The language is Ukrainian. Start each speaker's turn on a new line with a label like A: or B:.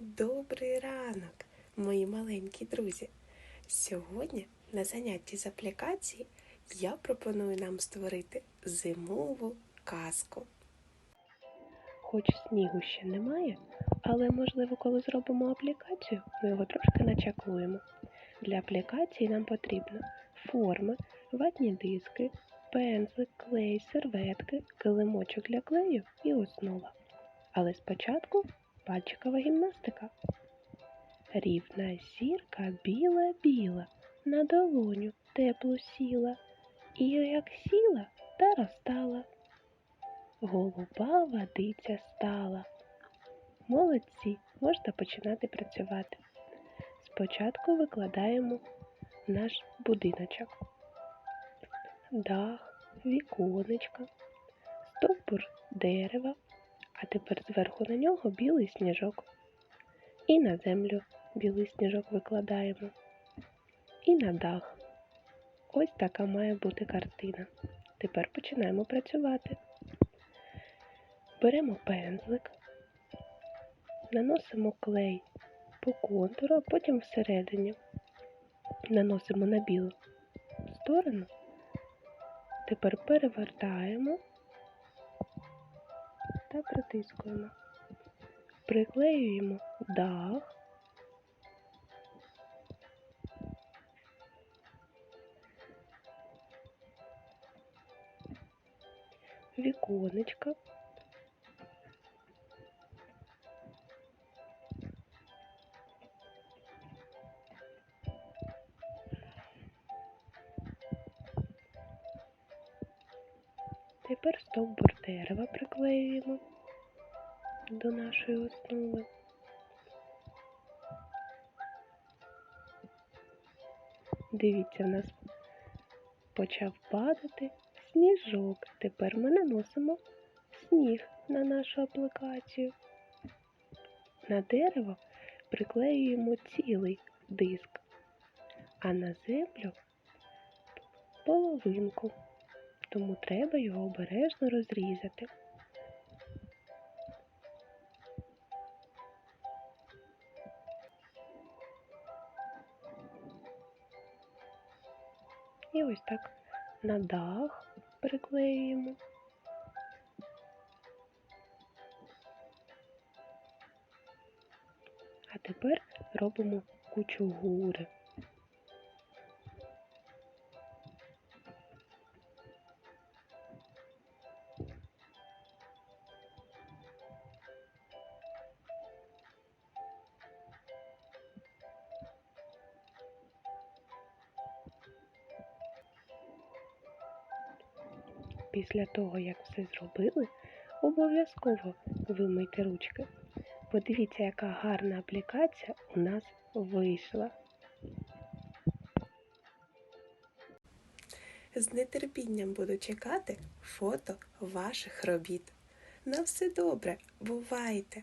A: Добрий ранок, мої маленькі друзі. Сьогодні на занятті з аплікації я пропоную нам створити зимову казку. Хоч снігу ще немає, але можливо, коли зробимо аплікацію, ми його трошки начаклуємо. Для аплікації нам потрібно форми, ватні диски, пензлик, клей, серветки, килимочок для клею і основа. Але спочатку пальчикова гімнастика. Рівна зірка біла-біла, на долоню теплу сіла, і як сіла, та розтала. Голуба водиця стала. Молодці, можна починати працювати. Спочатку викладаємо наш будиночок. Дах, віконечка, стовбур дерева, а тепер зверху на нього білий сніжок. І на землю білий сніжок викладаємо. І на дах. Ось така має бути картина. Тепер починаємо працювати. Беремо пензлик, наносимо клей по контуру, а потім всередині. Наносимо на білу сторону. Тепер перевертаємо та притискуємо. Приклеюємо дах. Віконечко. Тепер стовбур дерева приклеюємо до нашої основи. Дивіться, в нас почав падати сніжок. Тепер ми наносимо сніг на нашу аплікацію. На дерево приклеюємо цілий диск, а на землю половинку, тому треба його обережно розрізати. І ось так на дах приклеюємо. А тепер робимо кучу гури. Після того, як все зробили, обов'язково вимийте ручки. Подивіться, яка гарна аплікація у нас вийшла. З нетерпінням буду чекати фото ваших робіт. На все добре, бувайте!